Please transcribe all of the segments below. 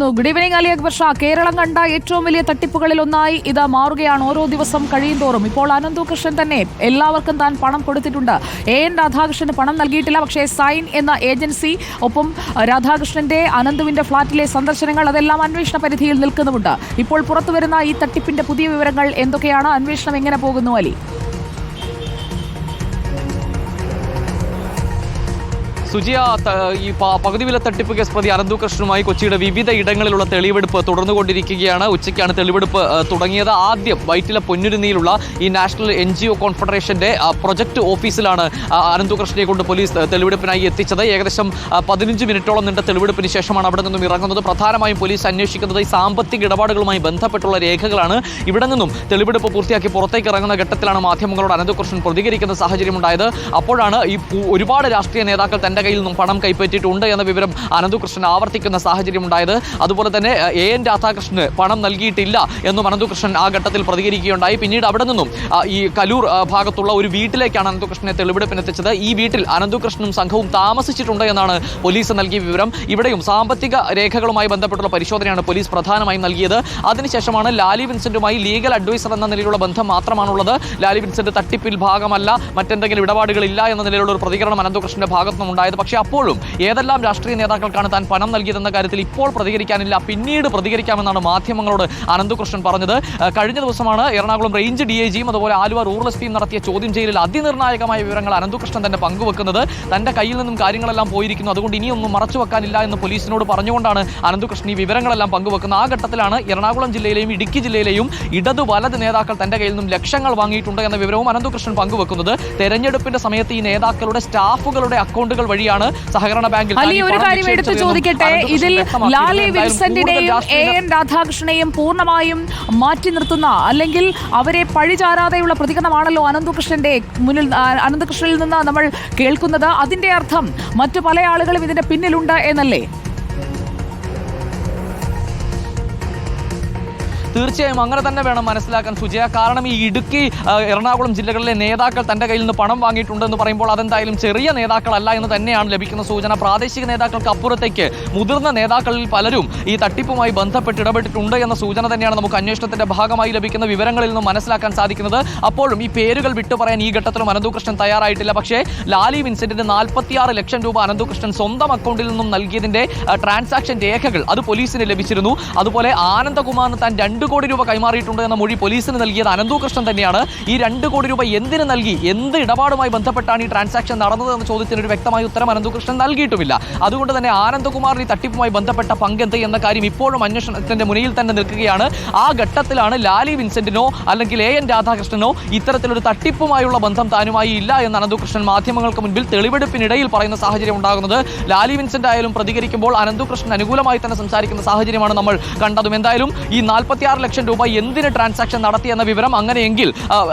Good evening Ali Akbar Shah Keralam കണ്ട ഏറ്റവും വലിയ തട്ടിപ്പുകളിൽ ഒന്നായി ഇത് മാറുകയാണ് ഓരോ ദിവസം കഴിയും തോറും ഇപ്പോൾ അനന്തു കൃഷ്ണൻ തന്നെ എല്ലാവർക്കും താൻ പണം കൊടുത്തിട്ടുണ്ട്. എ എൻ രാധാകൃഷ്ണന് പണം നൽകിയിട്ടില്ല. പക്ഷേ സൈൻ എന്ന ഏജൻസി ഒപ്പം രാധാകൃഷ്ണന്റെ അനന്തുവിന്റെ ഫ്ളാറ്റിലെ സന്ദർശനങ്ങൾ അതെല്ലാം അന്വേഷണ പരിധിയിൽ നിൽക്കുന്നുമുണ്ട്. ഇപ്പോൾ പുറത്തുവരുന്ന ഈ തട്ടിപ്പിന്റെ പുതിയ വിവരങ്ങൾ എന്തൊക്കെയാണ്? അന്വേഷണം എങ്ങനെ പോകുന്നു അലി? സുജിയ ഈ പകുതി വില തട്ടിപ്പ് കേസ് പ്രതി അനന്തു കൃഷ്ണനുമായി കൊച്ചിയുടെ വിവിധ ഇടങ്ങളിലുള്ള തെളിവെടുപ്പ് തുടർന്നുകൊണ്ടിരിക്കുകയാണ്. ഉച്ചയ്ക്കാണ് തെളിവെടുപ്പ് തുടങ്ങിയത്. ആദ്യം വൈറ്റില പൊന്നുരുന്നിയിലുള്ള ഈ നാഷണൽ എൻ ജി ഒ കോൺഫെഡറേഷന്റെ പ്രൊജക്ട് ഓഫീസിലാണ് അനന്തു കൃഷ്ണനെ കൊണ്ട് പോലീസ് തെളിവെടുപ്പിനായി എത്തിച്ചത്. ഏകദേശം പതിനഞ്ച് മിനിറ്റോളം നീണ്ട തെളിവെടുപ്പിന് ശേഷമാണ് അവിടെ നിന്നും ഇറങ്ങുന്നത്. പ്രധാനമായും പോലീസ് അന്വേഷിക്കുന്നത് ഈ സാമ്പത്തിക ഇടപാടുകളുമായി ബന്ധപ്പെട്ടുള്ള രേഖകളാണ്. ഇവിടെ നിന്നും തെളിവെടുപ്പ് പൂർത്തിയാക്കി പുറത്തേക്ക് ഇറങ്ങുന്ന ഘട്ടത്തിലാണ് മാധ്യമങ്ങളോട് അനന്തകൃഷ്ണൻ പ്രതികരിക്കുന്ന സാഹചര്യമുണ്ടായത്. അപ്പോഴാണ് ഈ ഒരുപാട് രാഷ്ട്രീയ നേതാക്കൾ തന്റെ കയ്യിൽ നിന്നും പണം കൈപ്പറ്റിയിട്ടുണ്ട് എന്ന വിവരം അനന്തുകൃഷ്ണൻ ആവർത്തിക്കുന്ന സാഹചര്യമുണ്ടായത്. അതുപോലെ തന്നെ എ, എൻ രാധാകൃഷ്ണന് പണം നൽകിയിട്ടില്ല എന്നും അനന്തുകൃഷ്ണൻ ആ ഘട്ടത്തിൽ പ്രതികരിക്കുകയുണ്ടായി. പിന്നീട് അവിടെ നിന്നും ഈ കലൂർ ഭാഗത്തുള്ള ഒരു വീട്ടിലേക്കാണ് അനന്തുകൃഷ്ണനെ തെളിവെടുപ്പിനെത്തിച്ചത്. ഈ വീട്ടിൽ അനന്തുകൃഷ്ണനും സംഘവും താമസിച്ചിട്ടുണ്ട് എന്നാണ് പോലീസ് നൽകിയ വിവരം. ഇവിടെയും സാമ്പത്തിക രേഖകളുമായി ബന്ധപ്പെട്ടുള്ള പരിശോധനയാണ് പോലീസ് പ്രധാനമായും നൽകിയത്. അതിനുശേഷമാണ് ലാലി വിൻസെന്റുമായി ലീഗൽ അഡ്വൈസർ എന്ന നിലയിലുള്ള ബന്ധം മാത്രമാണുള്ളത്. ലാലി വിൻസെന്റ് തട്ടിപ്പിൽ ഭാഗമല്ല മറ്റെന്തെങ്കിലും ഇടപാടുകളില്ല എന്ന നിലയിലുള്ള ഒരു പ്രതികരണം അനന്തകൃഷ്ണന്റെ ഭാഗത്തു നിന്നും ഉണ്ടായത്. പക്ഷേ അപ്പോഴും ഏതെല്ലാം രാഷ്ട്രീയ നേതാക്കൾക്കാണ് താൻ പണം നൽകിയതെന്ന കാര്യത്തിൽ ഇപ്പോൾ പ്രതികരിക്കാനില്ല. പിന്നീട് പ്രതികരിക്കാമെന്നാണ് മാധ്യമങ്ങളോട് അനന്തകൃഷ്ണൻ പറഞ്ഞത്. കഴിഞ്ഞ ദിവസമാണ് എറണാകുളം റേഞ്ച് ഡി ഐ ജിയും അതുപോലെ ആലുവ റൂറൽ എസ് പിയും നടത്തിയ ചോദ്യം ചെയ്യലിൽ അതിനിർണായകമായ വിവരങ്ങൾ അനന്തകൃഷ്ണൻ തന്നെ പങ്കുവെക്കുന്നത് തന്റെ കയ്യിൽ നിന്നും കാര്യങ്ങളെല്ലാം പോയിരിക്കുന്നു. അതുകൊണ്ട് ഇനിയൊന്നും മറച്ചു വെക്കാനില്ല എന്ന് പോലീസിനോട് പറഞ്ഞുകൊണ്ടാണ് അനന്തകൃഷ്ണൻ ഈ വിവരങ്ങളെല്ലാം പങ്കുവെക്കുന്നത്. ആ ഘട്ടത്തിലാണ് എറണാകുളം ജില്ലയിലെയും ഇടുക്കി ജില്ലയിലെയും ഇടതു വലത് നേതാക്കൾ തന്റെ കയ്യിൽ നിന്നും ലക്ഷങ്ങൾ വാങ്ങിയിട്ടുണ്ട് എന്ന വിവരവും അനന്തകൃഷ്ണൻ പങ്കുവെക്കുന്നത്. തെരഞ്ഞെടുപ്പിന്റെ സമയത്ത് ഈ നേതാക്കളുടെ സ്റ്റാഫുകളുടെ അക്കൗണ്ടുകൾ വഴിയാണ് സഹകരണ ബാങ്കിൽ അലി ഒരു കാര്യം എടുത്തു ചോദിക്കട്ടെ? ഇതിൽ. ലാലി വിൽസന്റിനെയും എ എൻ രാധാകൃഷ്ണനെയും പൂർണമായും മാറ്റി നിർത്തുന്ന അല്ലെങ്കിൽ അവരെ പഴിചാരാതെയുള്ള പ്രതികരണമാണല്ലോ അനന്തകൃഷ്ണന്റെ മുന്നിൽ അനന്തകൃഷ്ണനിൽ നിന്ന് നമ്മൾ കേൾക്കുന്നത്. അതിന്റെ അർത്ഥം മറ്റു പല ആളുകളും ഇതിന്റെ പിന്നിലുണ്ട് എന്നല്ലേ? തീർച്ചയായും അങ്ങനെ തന്നെ വേണം മനസ്സിലാക്കാൻ സുജയ. കാരണം ഈ ഇടുക്കി എറണാകുളം ജില്ലകളിലെ നേതാക്കൾ തന്റെ കയ്യിൽ നിന്ന് പണം വാങ്ങിയിട്ടുണ്ടെന്ന് പറയുമ്പോൾ അതെന്തായാലും ചെറിയ നേതാക്കളല്ല എന്ന് തന്നെയാണ് ലഭിക്കുന്ന സൂചന. പ്രാദേശിക നേതാക്കൾക്ക് അപ്പുറത്തേക്ക് മുതിർന്ന നേതാക്കളിൽ പലരും ഈ തട്ടിപ്പുമായി ബന്ധപ്പെട്ട് ഇടപെട്ടിട്ടുണ്ട് എന്ന സൂചന തന്നെയാണ് നമുക്ക് അന്വേഷണത്തിന്റെ ഭാഗമായി ലഭിക്കുന്ന വിവരങ്ങളിൽ നിന്ന് മനസ്സിലാക്കാൻ സാധിക്കുന്നത്. അപ്പോഴും ഈ പേരുകൾ വിട്ടു പറയാൻ ഈ ഘട്ടത്തിലും അനന്തുകൃഷ്ണൻ തയ്യാറായിട്ടില്ല. പക്ഷേ ലാലി വിൻസെന്റിന് നാൽപ്പത്തിയാറ് ലക്ഷം രൂപ അനന്തുകൃഷ്ണൻ സ്വന്തം അക്കൗണ്ടിൽ നിന്നും നൽകിയതിന്റെ ട്രാൻസാക്ഷൻ രേഖകൾ അത് പോലീസിന് ലഭിച്ചിരുന്നു. അതുപോലെ ആനന്ദകുമാറിന് താൻ രണ്ട് കോടി രൂപ കൈമാറിയിട്ടുണ്ട് എന്ന മൊഴി പോലീസിന് നൽകിയത് അനന്തു കൃഷ്ണൻ തന്നെയാണ്. ഈ രണ്ട് കോടി രൂപ എന്തിന് നൽകി? എന്ത് ഇടപാടുമായി ബന്ധപ്പെട്ടാണ് ഈ ട്രാൻസാക്ഷൻ നടന്നത് എന്ന ചോദ്യത്തിന് ഒരു വ്യക്തമായ ഉത്തരം അനന്തു കൃഷ്ണൻ നൽകിയിട്ടുമില്ല. അതുകൊണ്ട് തന്നെ ആനന്ദകുമാർ ഈ തട്ടിപ്പുമായി ബന്ധപ്പെട്ട പങ്കെന്ത് എന്ന കാര്യം ഇപ്പോഴും അന്വേഷണത്തിന്റെ മുന്നിൽ തന്നെ നിൽക്കുകയാണ്. ആ ഘട്ടത്തിലാണ് ലാലി വിൻസെന്റിനോ അല്ലെങ്കിൽ എ എൻ രാധാകൃഷ്ണനോ ഇത്തരത്തിലൊരു തട്ടിപ്പുമായുള്ള ബന്ധം താനുമായി ഇല്ല എന്ന് അനന്തുകൃഷ്ണൻ മാധ്യമങ്ങൾക്ക് മുൻപിൽ തെളിവെടുപ്പിനിടയിൽ പറയുന്ന സാഹചര്യം ഉണ്ടാകുന്നത്. ലാലി വിൻസെന്റ് ആയാലും പ്രതികരിക്കുമ്പോൾ അനന്തുകൃഷ്ണൻ അനുകൂലമായി തന്നെ സംസാരിക്കുന്ന സാഹചര്യമാണ് നമ്മൾ കണ്ടതും. എന്തായാലും ഈ നാൽപ്പത്തിയാറ് ലക്ഷം രൂപ എന്തിന് ട്രാൻസാക്ഷൻ നടത്തി എന്ന വിവരം അങ്ങനെയെങ്കിൽ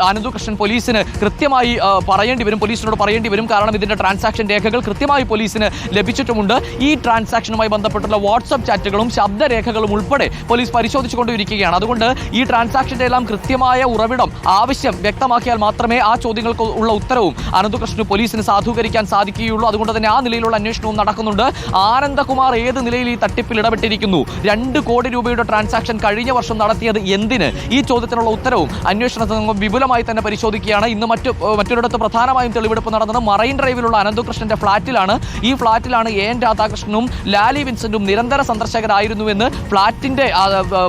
അനന്തുകൃഷ്ണൻ പോലീസിന് കൃത്യമായി പറയേണ്ടി വരും പോലീസിനോട് പറയേണ്ടി വരും. കാരണം ഇതിന്റെ ട്രാൻസാക്ഷൻ രേഖകൾ കൃത്യമായി പോലീസിന് ലഭിച്ചിട്ടുമുണ്ട്. ഈ ട്രാൻസാക്ഷനുമായി ബന്ധപ്പെട്ടുള്ള വാട്സപ്പ് ചാറ്റുകളും ശബ്ദരേഖകളും ഉൾപ്പെടെ പോലീസ് പരിശോധിച്ചുകൊണ്ടിരിക്കുകയാണ്. അതുകൊണ്ട് ഈ ട്രാൻസാക്ഷന്റെ എല്ലാം കൃത്യമായ ഉറവിടം ആവശ്യം വ്യക്തമാക്കിയാൽ മാത്രമേ ആ ചോദ്യങ്ങൾക്ക് ഉള്ള ഉത്തരവും അനന്തകൃഷ്ണന് പോലീസിന് സാധൂകരിക്കാൻ സാധിക്കുകയുള്ളൂ. അതുകൊണ്ട് തന്നെ ആ നിലയിലുള്ള അന്വേഷണവും നടക്കുന്നുണ്ട്. ആനന്ദകുമാർ ഏത് നിലയിൽ ഈ തട്ടിപ്പിൽ ഇടപെട്ടിരിക്കുന്നു? രണ്ട് കോടി രൂപയുടെ ട്രാൻസാക്ഷൻ കഴിഞ്ഞ വർഷം നടത്തിയത് എന്തിന്? ഈ ചോദ്യത്തിനുള്ള ഉത്തരവും അന്വേഷണ സംഘം വിപുലമായി തന്നെ പരിശോധിക്കുകയാണ്. ഇന്ന് മറ്റു മറ്റൊരിടത്ത് പ്രധാനമായും തെളിവെടുപ്പ് നടന്നത് മറൈൻ ഡ്രൈവിലുള്ള അനന്തകൃഷ്ണന്റെ ഫ്ളാറ്റിലാണ്. ഈ ഫ്ളാറ്റിലാണ് എ എൻ രാധാകൃഷ്ണനും ലാലി വിൻസെന്റും നിരന്തര സന്ദർശകരായിരുന്നുവെന്ന് ഫ്ളാറ്റിന്റെ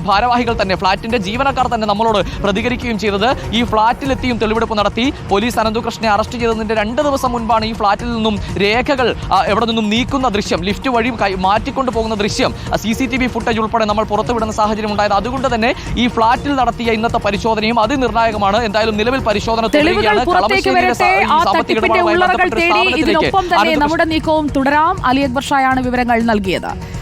ഭാരവാഹികൾ തന്നെ ഫ്ളാറ്റിന്റെ ജീവനക്കാർ തന്നെ നമ്മളോട് പ്രതികരിക്കുകയും ചെയ്തത്. ഈ ഫ്ളാറ്റിലെത്തിയും തെളിവെടുപ്പ് നടത്തി. പോലീസ് അനന്തകൃഷ്ണനെ അറസ്റ്റ് ചെയ്തതിന്റെ രണ്ട് ദിവസം മുൻപാണ് ഈ ഫ്ളാറ്റിൽ നിന്നും രേഖകൾ എവിടെ നിന്നും നീക്കുന്ന ദൃശ്യം ലിഫ്റ്റ് വഴി മാറ്റിക്കൊണ്ടു പോകുന്ന ദൃശ്യം C C T V footage ഉൾപ്പെടെ നമ്മൾ പുറത്തുവിടുന്ന സാഹചര്യം ഉണ്ടായത്. അതുകൊണ്ട് തന്നെ ഈ ഫ്ളാറ്റിൽ നടത്തിയ ഇന്നത്തെ പരിശോധനയും അതിനിർണായകമാണ് എന്തായാലും നിലവിൽ പരിശോധന തുടരുകയാണ്. തന്നെ നമ്മുടെ നീക്കവും തുടരാം. അലി അക്ബർ ഷായാണ് വിവരങ്ങൾ നൽകിയത്.